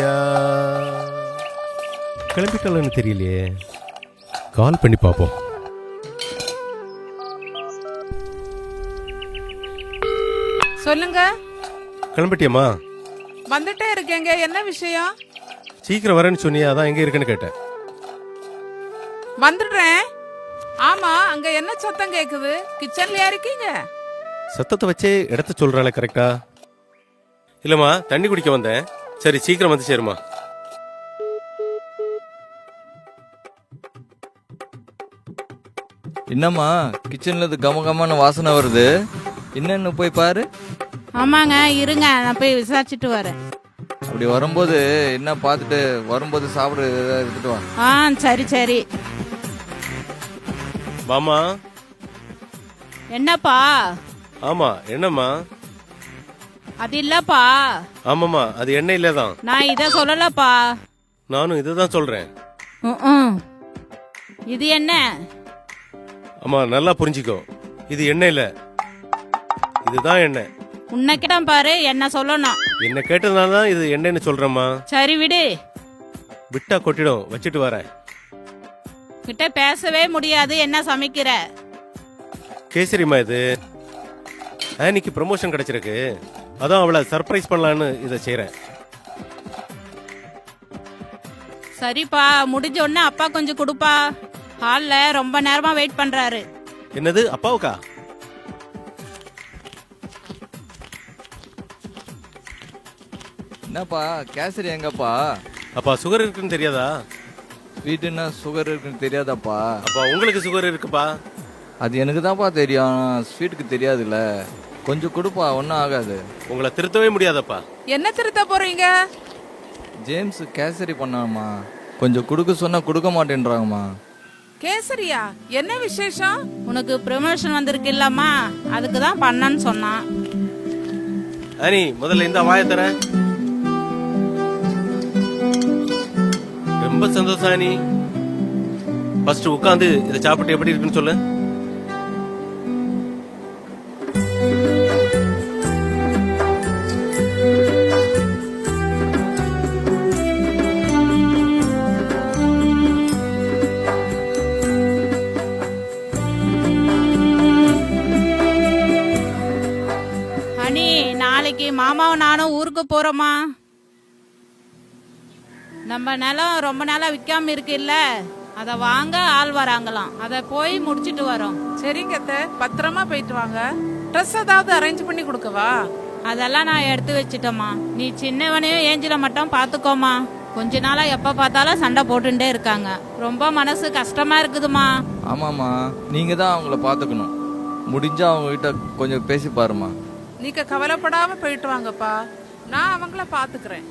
யார் கிளம்பிட்டாலன்னு தெரியலையே. கால் பண்ணி பார்ப்போம். சொல்லுங்க. கிளம்பிட்டியம்மா. வந்துட்டே இருக்கேங்க. என்ன விஷயம்? சீக்கிரம் வரேன்னு சொன்னியா அதான் எங்க இருக்குன்னு கேட்டேன். வந்துடுறேன். ஆமா அங்க என்ன சத்தம் கேக்குது? கிச்சன்லயா இருக்கீங்க? சத்தத்தை வச்சே இடத்த சொல்றாளே கரெக்டா இல்லம்மா தண்ணி குடிக்க வந்தேன். சரி சீக்கிரம் வந்து சேருமா என்னம்மா கிச்சன்ல இது கம கமன்னு வாசனை வருது. என்னன்னு போய் பாரு. ஆமாங்க இருங்க நான் போய் விசாரிச்சுட்டு வரேன். அப்படி வரும்போது என்ன பார்த்துட்டு வரும்போது சாப்பிட ஏதாவது எடுத்துட்டு வா. ஆ சரி சரி. வாமா என்னப்பா? ஆமா என்னம்மா? அது இல்லப்பா. ஆமாம்மா அது எண்ணெய் இல்லதான் நான் இத சொல்லலப்பா. நானும் இதுதான் சொல்றேன். ம்ம். இது என்ன? ஆமா நல்லா புரிஞ்சுக்கோ. இது எண்ணெய் இல்ல இதுதான் எண்ணெய். உன்னை கிட்ட பாரு என்ன சொல்லணும். என்ன கேட்டதுனால தான் இது எண்ணெய்னு சொல்றேம்மா. சரி விடு. விட்டா கொட்டிடும் வச்சுட்டு வரேன். கிட்ட பேசவே முடியாது என்ன சமைக்கிற? கேசரிம்மா இது. ஆனிக்கு ப்ரமோஷன் கிடைச்சிருக்கு. அதான் அவளை சர்ப்ரைஸ் பண்ணலான்னு இதை செய்றேன். சரிப்பா முடிஞ்ச உடனே அப்பா கொஞ்சம் கொடுப்பா. ஹால்ல ரொம்ப நேரமா வெயிட் பண்றாரு. என்னது அப்பாவுக்கா? என்னப்பா கேசரி எங்கப்பா? அப்பா சுகர் இருக்குன்னு தெரியாதா? வீட்டுன்னா சுகர் இருக்குன்னு தெரியாதாப்பா? அப்பா உங்களுக்கு சுகர் இருக்குப்பா. அது எனக்கு தான்ப்பா தெரியும் ஸ்வீட்டுக்கு தெரியாதுல்ல. கொஞ்சம் கொடுப்பா ஒன்றும் ஆகாது. உங்களை திருத்தவே முடியாதப்பா. என்ன திருத்த போறீங்க? ஜேம்ஸ் கேசரி பண்ணாமா கொஞ்சம் கொடுக்க சொன்னா கொடுக்க மாட்டேன்றாங்கம்மா. கேசரியா? என்ன விசேஷம்? உனக்கு ப்ரமோஷன் வந்திருக்கு இல்லம்மா அதுக்கு தான் பண்ணன்னு சொன்னான். ஆனி முதல்ல இந்த வாயை ரொம்ப சந்தோஷம் ஆனி ஃபர்ஸ்ட் உட்காந்து இதை சாப்பிட்டு எப்படி இருக்குன்னு சொல்லு. மாமாவும் நானும் ஊருக்கு போறோமா? நம்ம நிலம் ரொம்ப நாளா விற்காம இருக்கு இல்ல அத வாங்க ஆள் வராங்களாம். அத போய் முடிச்சிட்டு வரோம். சரிங்க அத்தை. பத்திரமா போயிட்டு வாங்க. ட்ரெஸ் ஏதாவது அரேஞ்ச் பண்ணி கொடுக்கவா? அதெல்லாம் நான் எடுத்து வச்சிட்டேம்மா. நீ சின்னவனையும் ஏஞ்சில மட்டும் பாத்துக்கோமா கொஞ்ச நாளா எப்ப பார்த்தாலும் சண்டை போட்டுட்டே இருக்காங்க. ரொம்ப மனசு கஷ்டமா இருக்குதுமா ஆமாம்மா. நீங்க தான் அவங்கள பார்த்துக்கணும் முடிஞ்சா அவங்க கிட்ட கொஞ்சம் பேசி பாருமா நீங்க கவலைப்படாம போயிட்டு வாங்கப்பா. நான் அவங்கள பாத்துக்கிறேன்.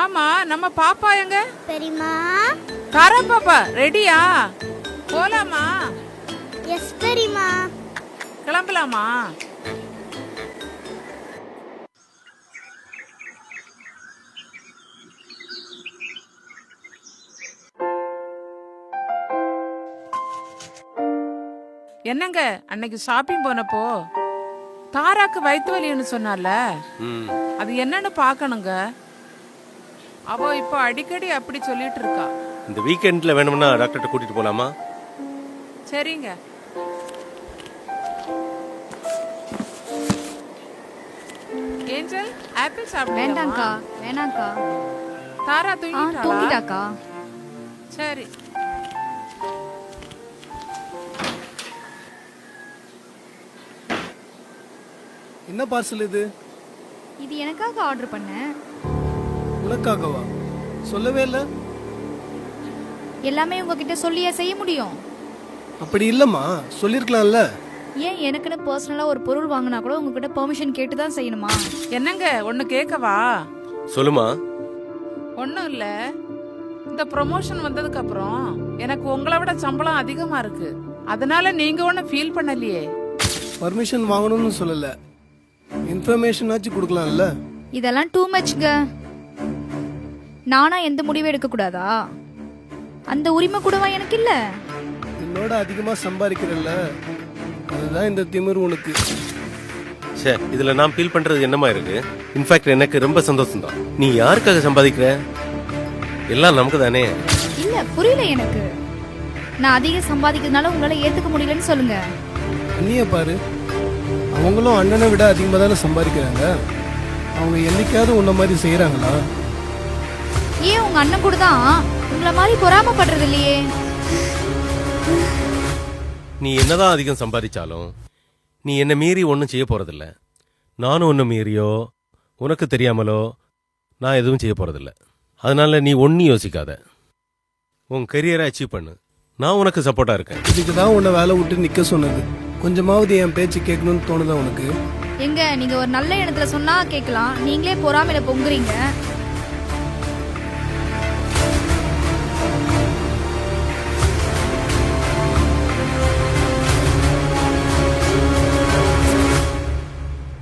ஆமா நம்ம பாப்பா எங்க? பெரியமா தாரா பாப்பா ரெடியா? போலாமா? எஸ் பெரியமா கிளம்பலாமா? என்னங்க அன்னைக்கு ஷாப்பிங் போனப்போ தாராக்கு வயிற்று வலின்னு சொன்னால ம். அது என்னன்னு பார்க்கணுங்க. அவ இப்போ அடிக்கடி அப்படி சொல்லிட்டு இருக்கா. இந்த வீக்கெண்ட்ல வேணும்னா டாக்டர்கிட்ட கூட்டிட்டு போலாமா? சரிங்க. ஏஞ்சல் ஆப்பிள் சாப்பிடுங்க வேண்டாங்க்கா வேணாங்க்கா தாரா தூங்கிட்டாக்கா. சரி. என்ன பார்சல் இது? இது எனக்காக ஆர்டர் பண்ணேன் உனக்காகவா? சொல்லவே இல்லை. எல்லாமே உங்ககிட்ட சொல்லியே செய்ய முடியும். அப்படி இல்லைம்மா. சொல்லியிருக்கலாம்ல ஏன் எனக்குன்னு பர்சனலாக ஒரு பொருள் வாங்கினா கூட உங்ககிட்ட பெர்மிஷன் கேட்டு தான் செய்யணுமா? என்னங்க? ஒன்னு கேட்கவா சொல்லுமா. ஒன்றும் இல்லை. இந்த ப்ரொமோஷன் வந்ததுக்கு அப்புறம் எனக்கு உங்களை விட சம்பளம் அதிகமா இருக்கு. அதனால நீங்க ஒன்றும் ஃபீல் பண்ணலையே. பர்மிஷன் வாங்கணும்னு சொல்லலை. இன்ஃபர்மேஷன் ஆச்சு கொடுக்கலாம்ல? இதெல்லாம் டூ மச்ங்க நானா எந்த முடிவும் எடுக்கக்கூடாதா அந்த உரிமை கூடவா எனக்கு இல்லை? என்னோட அதிகமா சம்பாதிக்கிறல்ல. அதுதான் இந்த திமிரு உனக்கு. சே இதுல நான் ஃபீல் பண்றது என்னமா இருக்கு? இன்ஃபேக்ட் எனக்கு ரொம்ப சந்தோஷம் தான் நீ யாருக்காக சம்பாதிக்கிற? எல்லாம் நமக்கு தானே இல்லை புரியல எனக்கு. நான் அதிகம் சம்பாதிக்கிறதுனால உங்களால் ஏற்றுக்க முடியலன்னு சொல்லுங்க. அண்ணிய பாரு. அவங்களும் அண்ணனை விட அதிகமாக தானே சம்பாதிக்கிறாங்க? அவங்க என்னைக்காவது உன்ன மாதிரி செய்கிறாங்களா ஏன் உங்க அண்ணன் கூட தான் உங்களை மாதிரி பொறாமப்படுறது இல்லையே நீ என்னதான் அதிகம் சம்பாதிச்சாலும் நீ என்ன மீறி ஒன்றும் செய்ய போறதில்ல. நானும் ஒன்றும் மீறியோ உனக்கு தெரியாமலோ நான் எதுவும் செய்ய போறதில்ல. அதனால நீ ஒன்னும் யோசிக்காத. உன் கரியரை அச்சீவ் பண்ணு. நான் உனக்கு சப்போர்ட்டா இருக்கேன். இதுக்கு தான் உன்னை வேலை விட்டு நிற்க சொன்னது. கொஞ்சமாவது என் பேச்சு கேட்கணும்னு தோணுதா உனக்கு? எங்க நீங்க ஒரு நல்ல இடத்துல சொன்னா கேட்கலாம். நீங்களே பொறாமையில பொங்குறீங்க.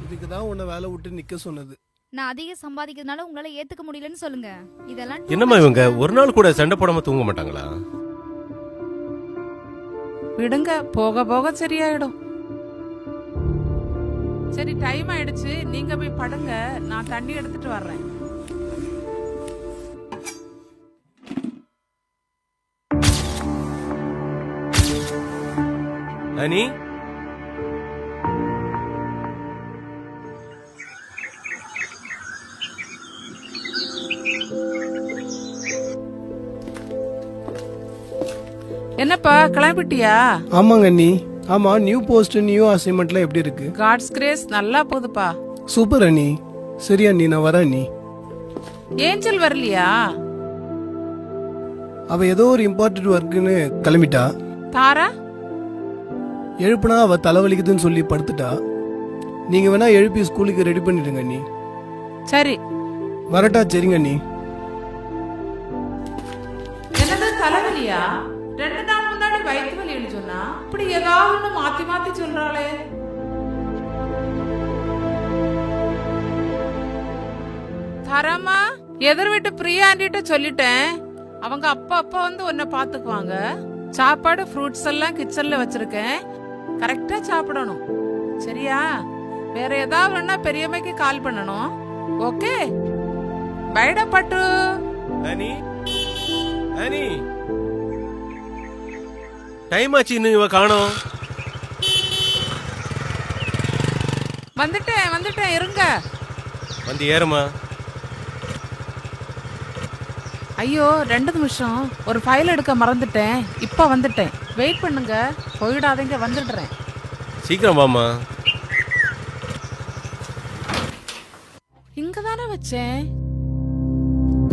இதுக்கு தான் உன்னை வேலை விட்டு நிற்க சொன்னது. நான் அதிகம் சம்பாதிக்கிறதுனால உங்களால ஏத்துக்க முடியலன்னு சொல்லுங்க. இதெல்லாம் என்னம்மா இவங்க? ங்க. ஒரு நாள் கூட சண்டை போடாம தூங்க மாட்டாங்களா? விடுங்க போக போக சரியாயிடும் சரி டைம் ஆயிடுச்சு நீங்க போய் படுங்க நான் தண்ணி எடுத்துட்டு வர்றேன் அனி என்னப்பா கிளம்பிட்டியா? ஆமாங்க அண்ணி. ஆமா நியூ போஸ்ட் நியூ அசைன்மெண்ட்லாம் எப்படி இருக்கு? காட்ஸ் கிரேஸ் நல்லா போகுதுப்பா. சூப்பர் அண்ணி. சரி அண்ணி நான் வரேன் அண்ணி. ஏஞ்சல் வரலையா? அவ ஏதோ ஒரு இம்பார்ட்டன்ட் ஒர்க்குன்னு கிளம்பிட்டா. தாரா? எழுப்புனா அவ தலைவலிக்குதுன்னு சொல்லி படுத்துட்டா. நீங்க வேணா எழுப்பி ஸ்கூலுக்கு ரெடி பண்ணிடுங்க அண்ணி. சரி. வரட்டா சரிங்க அண்ணி. என்னது தலைவலியா? ரெண்டு நாள் முன்னாடி வயிற்று வலின்னு சொன்னா இப்படி ஏதாவது ஒண்ணு மாத்தி மாத்தி சொல்றாளே. தரமா எதிர் வீட்டு பிரியா ஆண்டிட்ட சொல்லிட்டேன். அவங்க அப்பா அப்பா வந்து உன்னை பாத்துக்குவாங்க சாப்பாடு ஃப்ரூட்ஸ் எல்லாம் கிச்சன்ல வச்சிருக்கேன். கரெக்டா சாப்பிடணும். சரியா? வேற ஏதாவது வேணா பெரியம்மைக்கு கால் பண்ணணும். ஓகே பைட பட்டு. அனி அனி டைம் ஆச்சு இன்னும் இவ காணோம். வந்துட்டேன் வந்துட்டேன் இருங்க. வந்து ஏறுமா ஐயோ ரெண்டு நிமிஷம். ஒரு ஃபைல் எடுக்க மறந்துட்டேன். இப்போ வந்துட்டேன். வெயிட் பண்ணுங்க. போயிடாதீங்க வந்துடுறேன். சீக்கிரம் வாமா இங்க தானே வச்சேன்.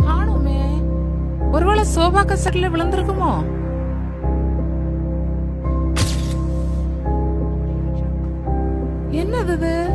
காணுமே. ஒருவேளை சோபா கசட்ல விழுந்திருக்குமோ? என்னது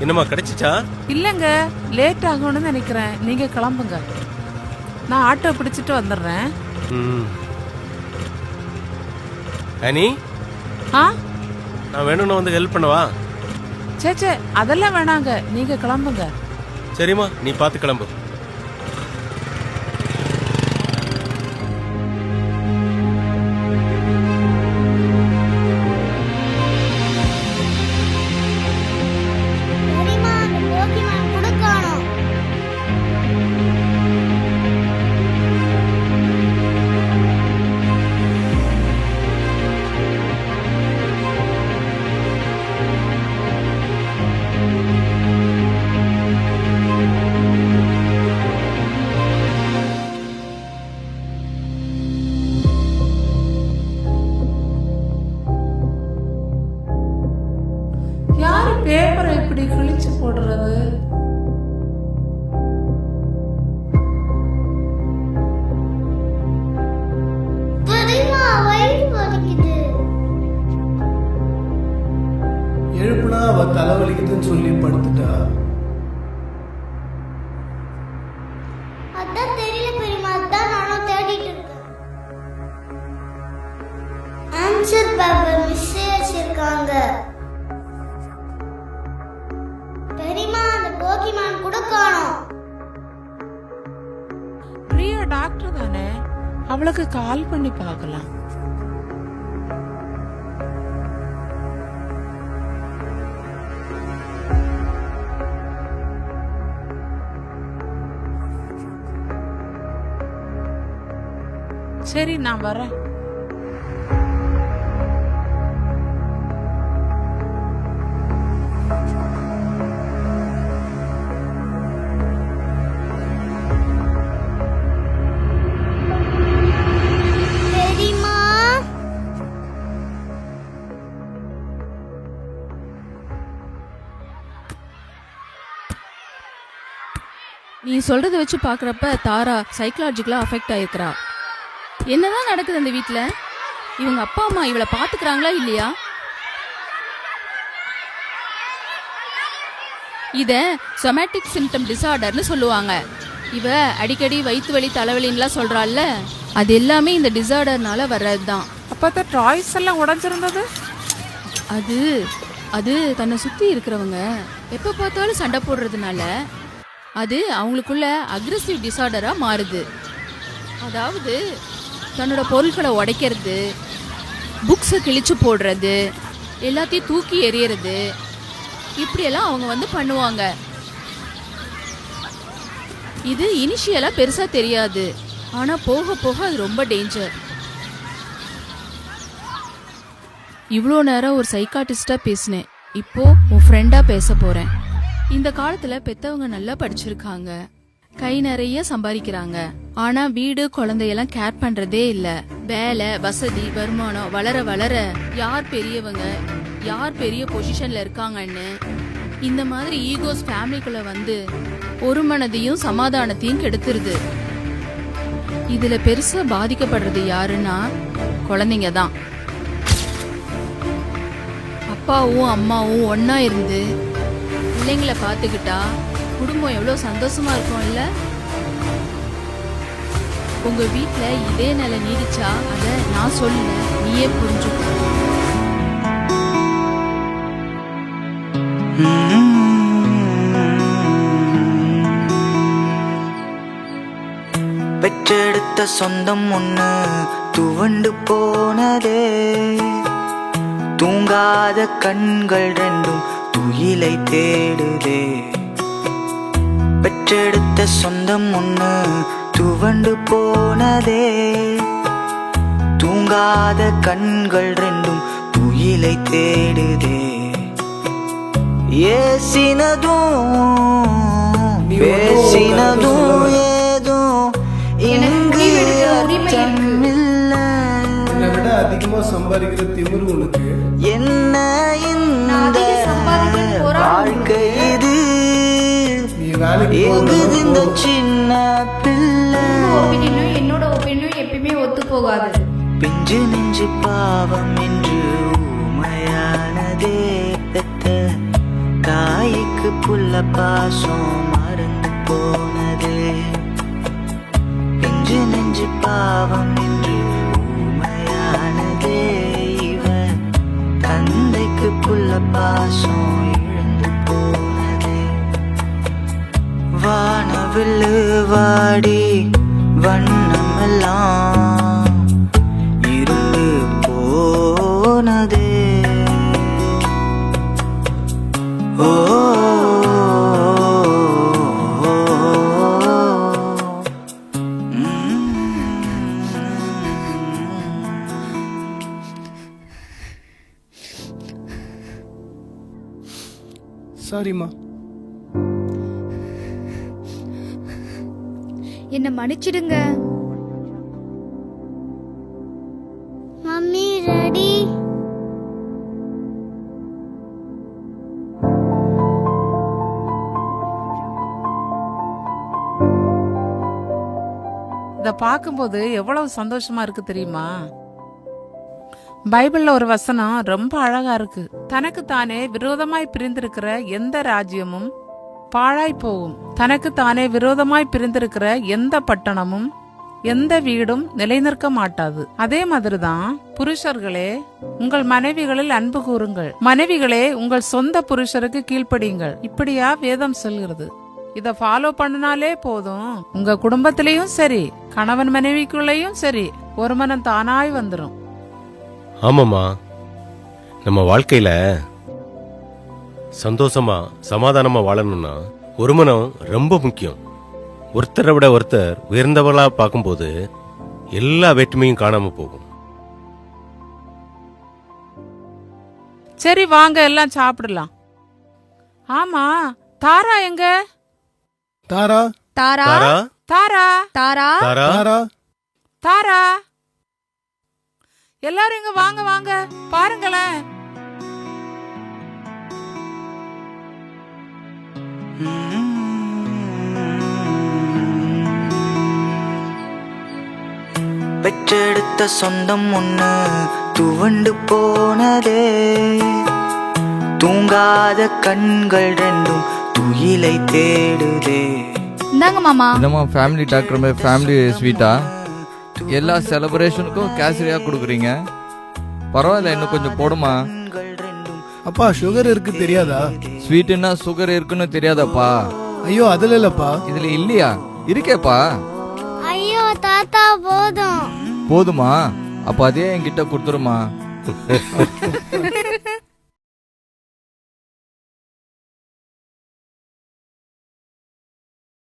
என்னம்மா கிடைச்சிச்சா? இல்லங்க லேட் ஆகும்னு நினைக்கிறேன். நீங்க கிளம்புங்க. நான் ஆட்டோ பிடிச்சிட்டு வந்துடுறேன். ம். அனி? ஆ? நான் வேணும்னு வந்து ஹெல்ப் பண்ணவா? சே சே அதெல்லாம் வேணாங்க. நீங்க கிளம்புங்க. சரிம்மா நீ பார்த்து கிளம்பு. டாக்டர் தானே? அவளுக்கு கால் பண்ணி பார்க்கலாம். சரி நான் வரேன். நீ சொல்றத வச்சு பாக்குறப்ப தாரா சைக்கலாஜிக்கலா அஃபெக்ட் ஆயிருக்கிறா. என்னதான் நடக்குது அந்த வீட்ல? இவங்க அப்பா அம்மா இவளை பாத்துக்கிறாங்களா இல்லையா? இத சொமேட்டிக் சிம்டம் டிசார்டர்னு சொல்லுவாங்க. இவ அடிக்கடி வயிற்று வலி தலைவலின்னுலாம் சொல்றாள்ல அது எல்லாமே இந்த டிசார்டர்னால வர்றதுதான். அப்ப அந்த டாய்ஸ் எல்லாம் உடைஞ்சிருந்தது? அது அது தன்னை சுத்தி இருக்கிறவங்க எப்ப பார்த்தாலும் சண்டை போடுறதுனால அது அவங்களுக்குள்ள அக்ரெசிவ் டிசார்டராக மாறுது. அதாவது தன்னோட பொருட்களை உடைக்கிறது புக்ஸை கிழிச்சு போடுறது எல்லாத்தையும் தூக்கி எறியறது இப்படியெல்லாம் அவங்க வந்து பண்ணுவாங்க. இது இனிஷியலாக பெருசாக தெரியாது. ஆனால் போக போக அது ரொம்ப டேஞ்சர் இவ்வளோ நேரம் ஒரு சைக்காட்டிஸ்டாக பேசினேன். இப்போது உன் ஃப்ரெண்டாக பேச போகிறேன் இந்த காலத்துல பெத்தவங்க நல்லா படிச்சிருக்காங்க. கை நிறைய சம்பாதிக்கிறாங்க. ஆனா வீடு குழந்தையெல்லாம் கேர் பண்றதே இல்ல. வேலை வசதி வருமானம் வளர வளர யார் பெரியவங்க? யார் பெரிய பொசிஷன்ல இருக்காங்கன்னு? இந்த மாதிரி ஈகோஸ் ஃபேமிலிக்குள்ள வந்து ஒரு மனதையும் சமாதானத்தையும் கெடுத்துருது. இதுல பெருசா பாதிக்கப்படுறது யாருன்னா குழந்தைங்க தான். அப்பாவும் அம்மாவும் ஒன்னா இருந்து பிள்ளைங்கள பார்த்துக்கிட்டா குடும்பம் எவ்வளோ சந்தோஷமா இருக்கும்ல உங்க வீட்டில் இதே நிலை நீடிச்சா அதை நான் சொல்ல நீயே புரிஞ்சுக்கோ. பெற்றெடுத்த சொந்தம் ஒண்ணு துவண்டு போனதே. தூங்காத கண்கள் ரெண்டும் துயிலை தேடுதே. பெற்றெடுத்த சொந்தம் ஒண்ணு துவண்டு போனதே. தூங்காத கண்கள் ரெண்டும் துயிலை தேடுதே. ஏசினதும் பேசினதும் அதிகமா சம்பாதிக்கிற திமிரு உனக்கு. என்ன இந்த வாழ்க்கை இது? நீ வேலைக்கு இந்த சின்ன பிள்ளை? ஒப்பீனியனும் என்னோட ஒப்பீனியனும் எப்பயுமே ஒத்து போகாது. பிஞ்சு நெஞ்சு பாவம் என்று ஊமையானதே தாய்க்கு புள்ள பாசம் மறந்து போனதே. பிஞ்சு நெஞ்சு பாவம் என்று தந்தைக்கு புள்ள பாசம் இழந்து போனதே. வானவில்லு வாடி வண்ணமெல்லாம் வச்சிடுங்க மம்மி ரெடி. இதை பார்க்கும்போது எவ்வளவு சந்தோஷமா இருக்கு தெரியுமா? பைபிள்ல ஒரு வசனம் ரொம்ப அழகா இருக்கு. தனக்கு தானே விரோதமாய் பிரிந்திருக்கிற எந்த ராஜ்யமும் பாழாய் போகும். தனக்கு தானே விரோதமாய் பிரிந்திருக்கிற எந்த பட்டணமும் எந்த வீடும் நிலைநிற்க மாட்டாது. அதே மாதிரிதான் புருஷர்களே உங்கள் மனைவிகளில் அன்பு கூறுங்கள். மனைவிகளே உங்கள் சொந்த புருஷருக்கு கீழ்ப்படியுங்கள். இப்படியா வேதம் சொல்கிறது. இத ஃபாலோ பண்ணினாலே போதும். உங்க குடும்பத்திலயும் சரி கணவன் மனைவிக்குள்ளேயும் சரி ஒரு மனம் தானாய் வந்துடும் ஆமாம்மா. நம்ம வாழ்க்கையில சந்தோஷமா சமாதானமா வாழணும்னா ஒரு மனம் ரொம்ப முக்கியம். ஒருத்தரை விட ஒருத்தர் உயர்ந்தவர்களா பார்க்கும்போது எல்லா வேற்றுமையும் காணாம போகும். சரி வாங்க எல்லாம் சாப்பிடலாம். ஆமா தாரா எங்க? தாரா? தாரா? தாரா? தாரா? தாரா? தாரா? தாரா? தாரா? எல்லாரும் இங்க வாங்க வாங்க. பாருங்களேன். பெற்றெடுத்த சொந்தம் ஒண்ணு துவண்டு போனதே. தூங்காத கண்கள் ரெண்டும் துயிலை தேடுதே. இந்தாங்க மாமா. என்னம்மா ஃபேமிலி டாக்டர் மாதிரி ஃபேமிலி ஸ்வீட்டா எல்லா செலிப்ரேஷனுக்கும் கேசரியா கொடுக்குறீங்க? பரவாயில்ல இன்னும் கொஞ்சம் போடுமா? அப்பா சுகர் இருக்கு தெரியாதா? ஸ்வீட்டுன்னா சுகர் இருக்குன்னு தெரியாதாப்பா? ஐயோ அதுல இல்லப்பா. இதுல இல்லையா? இருக்கேப்பா. தாத்தா போதும். போதுமா? அப்ப அதே என்கிட்ட கொடுத்துருமா?